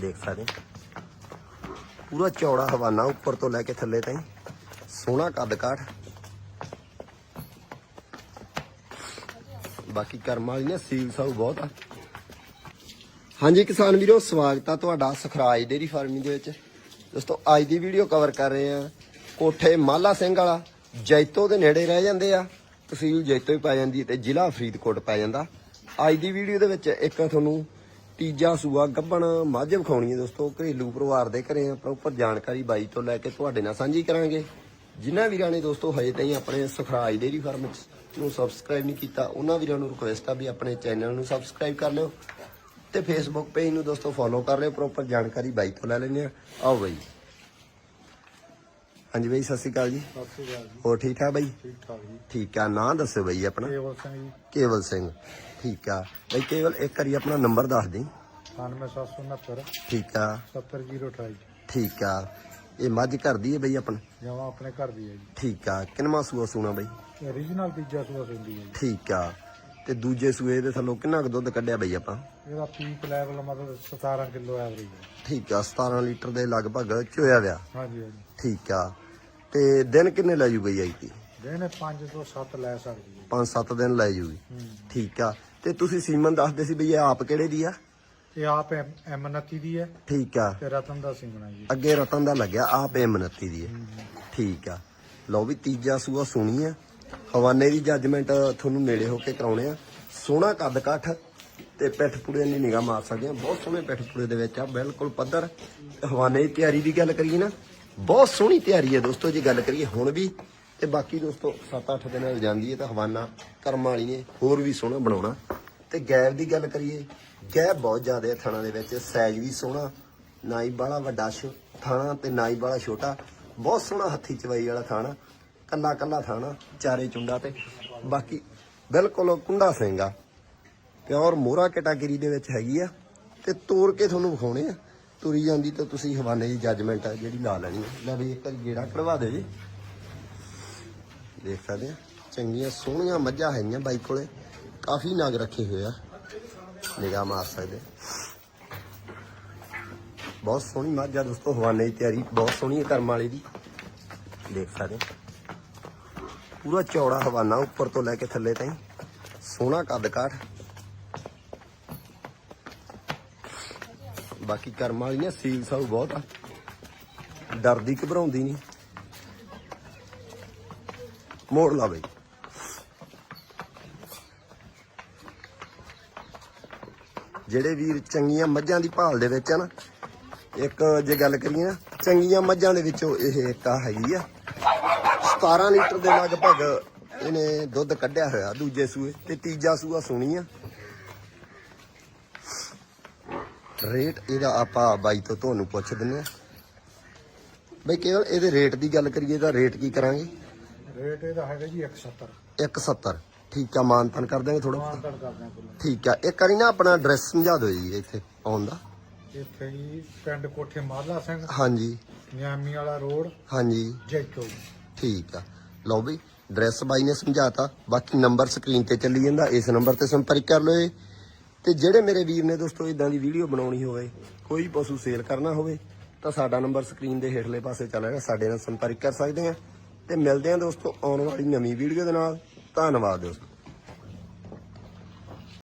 ਦੇਖ ਸਕਦੇ ਪੂਰਾ ਚੌੜਾ ਹਵਾਨਾ ਉੱਪਰ ਤੋਂ ਲੈ ਕੇ ਥੱਲੇ ਤਾਈਂ। ਸੋਹਣਾ ਕੱਦ ਕਾਠ। ਬਾਕੀ ਕਰਮ ਵਾਲੀ ਨੇ ਸੀਲ ਸਾਊ ਬਹੁਤ ਆ। ਹਾਂਜੀ ਕਿਸਾਨ ਵੀਰੋ, ਸਵਾਗਤ ਆ ਤੁਹਾਡਾ ਸਖਰਾਜ ਡੇਰੀ ਫਾਰਮਿੰਗ ਦੇ ਵਿੱਚ। ਦੋਸਤੋ, ਅੱਜ ਦੀ ਵੀਡੀਓ ਕਵਰ ਕਰ ਰਹੇ ਆ ਕੋਠੇ ਮਾਲਾ ਸਿੰਘ ਵਾਲਾ। ਜੈਤੋ ਦੇ ਨੇੜੇ ਰਹਿ ਜਾਂਦੇ ਆ। ਤਹਿਸੀਲ ਜੈਤੋ ਹੀ ਪੈ ਜਾਂਦੀ ਤੇ ਜ਼ਿਲ੍ਹਾ ਫਰੀਦਕੋਟ ਪੈ ਜਾਂਦਾ। ਅੱਜ ਦੀ ਵੀਡੀਓ ਦੇ ਵਿੱਚ ਇੱਕ ਤੁਹਾਨੂੰ ਤੀਜਾ ਸੂਆ ਗੱਬਣ ਮੱਝ ਵਿਖਾਉਣੀ ਹੈ ਦੋਸਤੋ, ਘਰੇਲੂ ਪਰਿਵਾਰ ਦੇ ਘਰੇ ਆ ਪ੍ਰੋਪਰ ਜਾਣਕਾਰੀ ਬਾਈ ਤੋਂ ਲੈ ਕੇ ਤੁਹਾਡੇ ਨਾਲ ਸਾਂਝੀ ਕਰਾਂਗੇ। ਜਿਨ੍ਹਾਂ ਵੀਰਾਂ ਨੇ ਦੋਸਤੋ ਹਜੇ ਤਾਈਂ ਆਪਣੇ ਸੁਖਰਾਜ ਡੇਰੀ ਫਾਰਮ ਨੂੰ ਸਬਸਕ੍ਰਾਈਬ ਨਹੀਂ ਕੀਤਾ, ਉਹਨਾਂ ਵੀਰਾਂ ਨੂੰ ਰਿਕੁਐਸਟ ਆ ਵੀ ਆਪਣੇ ਚੈਨਲ ਨੂੰ ਸਬਸਕ੍ਰਾਈਬ ਕਰ ਲਿਓ ਤੇ ਫੇਸਬੁੱਕ ਪੇਜ ਨੂੰ ਦੋਸਤੋ ਫੋਲੋ ਕਰ ਲਿਓ ਪ੍ਰੋਪਰ ਜਾਣਕਾਰੀ ਬਾਈ ਤੋਂ ਲੈ ਲੈਂਦੇ ਆ ਆਓ ਬਾਈ। ਹਾਂਜੀ ਬਾਈ ਸਤਿ ਸ਼੍ਰੀ ਅਕਾਲ ਜੀ। ਸਤਿ ਸ਼੍ਰੀ ਅਕਾਲ ਜੀ। ਹੋਰ ਠੀਕ ਠਾਕ ਬਾਈ? ਠੀਕ ਠਾਕ ਜੀ। ਠੀਕ ਆ ਨਾਂ ਦੱਸੋ ਬਾਈ ਆਪਣਾ। ਕੇਵਲ ਸਿੰਘ ਜੀ। ਕੇਵਲ ਸਿੰਘ। ਠੀਕ ਆ। ਬਾਈ ਕੇਵਲ ਇੱਕ ਵਾਰੀ ਆਪਣਾ ਨੰਬਰ ਦੱਸ ਦੇ। 9769 ਠੀਕ ਆ। 70028 ਠੀਕ ਆ। ਇਹ ਮੱਝ ਘਰ ਦੀ ਹੈ ਬਈ ਆਪਣਾ? ਜਮਾ ਆਪਣੇ ਘਰ ਦੀ ਹੈ ਜੀ। ਠੀਕ ਆ। ਕਿੰਨਵਾਂ ਸੂਆ ਸੂਣਾ ਬਈ? Origignal ਤੀਜਾ ਸੂਆ ਸੁੰਦੀ ਹੈ ਜੀ। ਠੀਕ ਆ। ਤੇ ਦੂਜੇ ਸੂਏ ਦੇ ਥੱਲੋਂ ਕਿੰਨਾ ਕੁ ਦੁੱਧ ਕੱਢਿਆ ਬਈ ਆਪਾਂ? ਇਹਦਾ ਪੀਕ ਲੈਵਲ ਮਤਲਬ 17 ਕਿਲੋ ਐਵਰੇਜ ਠੀਕ ਆ। 17 ਲੀਟਰ ਦੇ ਲਗਭਗ ਚੋਇਆ ਵਿਆ ਹਾਂਜੀ ਹਾਂਜੀ। ਠੀਕ ਆ। ਤੇ ਦਿਨ ਕਿੰਨੇ ਲੈ ਜੂ ਬਈ ਆਈ ਤੀ ਦਿਨ 5 ਤੋਂ 7 ਲੈ ਸਕਦੀ ਹੈ। 5-7 ਦਿਨ ਲੈ ਜੂਗੀ। ਠੀਕ ਆ। ਤੇ ਤੁਸੀਂ ਸੀਮਨ ਦੱਸਦੇ ਸੀ ਬਈ ਇਹ ਆਪ ਕਿਹੜੇ ਦੀ ਆ? ਇਹ ਆਪ ਐਮ 29 ਦੀ ਹੈ। ਠੀਕ ਆ। ਤੇ ਰਤਨ ਦਾ ਸਿੰਘਣਾ ਜੀ। ਅੱਗੇ ਰਤਨ ਦਾ ਲੱਗਿਆ ਆਪ 29 ਦੀ ਹੈ। ਠੀਕ ਆ। ਲਓ ਵੀ ਤੀਜਾ ਸੂਆ ਸੁਣੀ ਆ। ਹਵਾਨੇ ਦੀ ਜੱਜਮੈਂਟ ਤੁਹਾਨੂੰ ਨੇੜੇ ਹੋ ਕੇ ਕਰਾਉਣੇ ਆ। ਸੋਹਣਾ ਕੱਦ ਕਾਠ ਤੇ ਪਿੱਠ ਪੁੜੇ ਦੀ ਨਿਗਾਹ ਮਾਰ ਸਕਦੇ ਆ। ਬਹੁਤ ਸੋਹਣੇ ਪਿੱਠ ਪੁੜੇ ਦੇ ਵਿੱਚ ਆ। ਬਿਲਕੁਲ ਪੱਧਰ। ਹਵਾਨੇ ਦੀ ਤਿਆਰੀ ਦੀ ਗੱਲ ਕਰੀਏ ਨਾ ਬਹੁਤ ਸੋਹਣੀ ਤਿਆਰੀ ਹੈ ਦੋਸਤੋ, ਜੇ ਗੱਲ ਕਰੀਏ ਹੁਣ ਵੀ, ਤੇ ਬਾਕੀ ਦੋਸਤੋ 7-8 ਦਿਨਾਂ ਹੋ ਜਾਂਦੀ ਹੈ ਤਾਂ ਹਵਾਨਾ ਕਰਮ ਵਾਲੀ ਨੇ ਹੋਰ ਵੀ ਸੋਹਣਾ ਬਣਾਉਣਾ। ਤੇ ਗੈਪ ਦੀ ਗੱਲ ਕਰੀਏ, ਗੈਬ ਬਹੁਤ ਜ਼ਿਆਦਾ ਹੈ ਥਾਣਾ ਦੇ ਵਿੱਚ, ਸਾਈਜ਼ ਵੀ ਸੋਹਣਾ ਨਾ ਹੀ ਬਾਲਾ ਵੱਡਾ ਛੋ, ਥਾਣਾ ਤੇ ਹੀ ਬਾਲਾ ਛੋਟਾ, ਬਹੁਤ ਸੋਹਣਾ ਹੱਥੀ ਚਵਾਈ ਵਾਲਾ ਥਾਣਾ, ਕੱਲਾ ਕੱਲਾ ਥਾਣਾ, ਚਾਰੇ ਚੁੰਡਾ ਤੇ। ਬਾਕੀ ਬਿਲਕੁਲ ਕੁੰਡਾ ਸਿੰਘ ਆ, ਪਿਓਰ ਮੋਹਰਾ ਕੈਟਾਗਰੀ ਦੇ ਵਿੱਚ ਹੈਗੀ ਆ, ਤੇ ਤੋੜ ਕੇ ਤੁਹਾਨੂੰ ਵਿਖਾਉਣੇ ਆ। ਤੁਰੀ ਜਾਂਦੀ ਤਾਂ ਤੁਸੀਂ ਹਵਾਨੇ ਦੀ ਜੱਜਮੈਂਟ ਆ ਜਿਹੜੀ ਲਾ ਲੈਣੀ ਆ। ਲੈ ਵੀ ਇੱਕ ਵਾਰੀ ਗੇੜਾ ਕਢਵਾ ਦੇ ਜੀ। ਦੇਖ ਸਕਦੇ ਆ। ਚੰਗੀਆਂ ਸੋਹਣੀਆਂ ਮੱਝਾਂ ਹੈਗੀਆਂ ਬਾਈ ਕੋਲੇ। ਕਾਫੀ ਨਗ ਰੱਖੇ ਹੋਏ ਆ। ਨਿਗਾਹ ਮਾਰ ਸਕਦੇ ਬਹੁਤ ਸੋਹਣੀ ਮੱਝ ਆ ਦੋਸਤੋ, ਹਵਾਨੇ ਦੀ ਤਿਆਰੀ ਬਹੁਤ ਸੋਹਣੀ ਹੈ ਕਰਮ ਵਾਲੀ ਦੀ। ਦੇਖ ਸਕਦੇ ਆ। ਪੂਰਾ ਚੌੜਾ ਹਵਾਨਾ ਉੱਪਰ ਤੋਂ ਲੈ ਕੇ ਥੱਲੇ ਤਾਈਂ। ਸੋਹਣਾ ਕੱਦ ਕਾਠ। ਬਾਕੀ ਕਰਮ ਵਾਲੀ ਨੇ ਸੀਲ ਸਾਊ ਬਹੁਤ ਆ। ਡਰਦੀ ਘਬਰਾਉਂਦੀ ਨਹੀਂ ਮੋੜ ਲਾ ਬਈ। ਜਿਹੜੇ ਵੀਰ ਚੰਗੀਆਂ ਮੱਝਾਂ ਦੀ ਭਾਲ ਦੇ ਵਿੱਚ ਆ ਨਾ, ਇੱਕ ਜੇ ਗੱਲ ਕਰੀਏ ਨਾ, ਚੰਗੀਆਂ ਮੱਝਾਂ ਦੇ ਵਿੱਚੋਂ ਇਹ ਇੱਕ ਆ ਹੈਗੀ ਆ। 17 ਲੀਟਰ ਦੇ ਲਗਭਗ ਇਹਨੇ ਦੁੱਧ ਕੱਢਿਆ ਹੋਇਆ ਦੂਜੇ ਸੂਏ ਤੇ ਤੀਜਾ ਸੂਆ ਸੁਣੀ ਆ। ਰੇਟ ਇਹਦਾ ਆਪਾਂ ਬਾਈ ਤੋਂ ਤੁਹਾਨੂੰ ਪੁੱਛ ਦਿੰਨੇ ਆ ਬਈ ਕੇਵਲ ਇਹਦੇ ਰੇਟ ਦੀ ਗੱਲ ਕਰੀਏ ਤਾਂ ਰੇਟ ਕੀ ਕਰਾਂਗੇ? ਰੇਟ ਇਹਦਾ ਹੈਗਾ ਜੀ 170 170 ਠੀਕ ਆ ਮਾਨਤਨ ਕਰ ਦਾਂਗੇ ਥੋੜਾ ਮਾਨਤੜ ਕਰਦੇ ਆ ਕੁੱਲ ਠੀਕ ਆ ਇੱਕ ਵਾਰੀ ਨਾ ਆਪਣਾ ਐਡਰੈਸ ਸਮਝਾ ਦਿਓ ਜੀ ਇੱਥੇ ਆਉਣ ਦਾ। ਇੱਥੇ ਜੀ ਪਿੰਡ ਕੋਠੇ ਮਾਲਾ ਸਿੰਘ। ਹਾਂਜੀ। ਨਿਆਮੀ ਵਾਲਾ ਰੋਡ। ਹਾਂਜੀ। ਜੈਤੋ ਠੀਕ ਆ। ਲਓ ਵੀ ਐਡਰੈਸ ਬਾਈ ਨੇ ਸਮਝਾਤਾ। ਬਾਕੀ ਨੰਬਰ ਸਕਰੀਨ ਤੇ ਚੱਲੀ ਜਾਂਦਾ। ਇਸ ਨੰਬਰ ਤੇ ਸੰਪਰਕ ਕਰ ਲਓ। ਤੇ ਜਿਹੜੇ ਮੇਰੇ ਵੀਰ ਨੇ ਦੋਸਤੋ ਇਦਾਂ ਦੀ ਵੀਡੀਓ ਬਣਾਉਣੀ ਹੋਵੇ, ਕੋਈ ਪਸ਼ੂ ਸੇਲ ਕਰਨਾ ਹੋਵੇ, ਤਾਂ ਸਾਡਾ ਨੰਬਰ ਸਕਰੀਨ ਦੇ ਹੇਠਲੇ ਪਾਸੇ ਚੱਲ ਰਿਹਾ, ਸਾਡੇ ਨਾਲ ਸੰਪਰਕ ਕਰ ਸਕਦੇ ਆ ਤੇ ਮਿਲਦੇ ਆ ਦੋਸਤੋ ਆਉਣ ਵਾਲੀ ਨਵੀਂ ਵੀਡੀਓ ਦੇ ਨਾਲ। ਧੰਨਵਾਦ ਦੋਸਤੋ।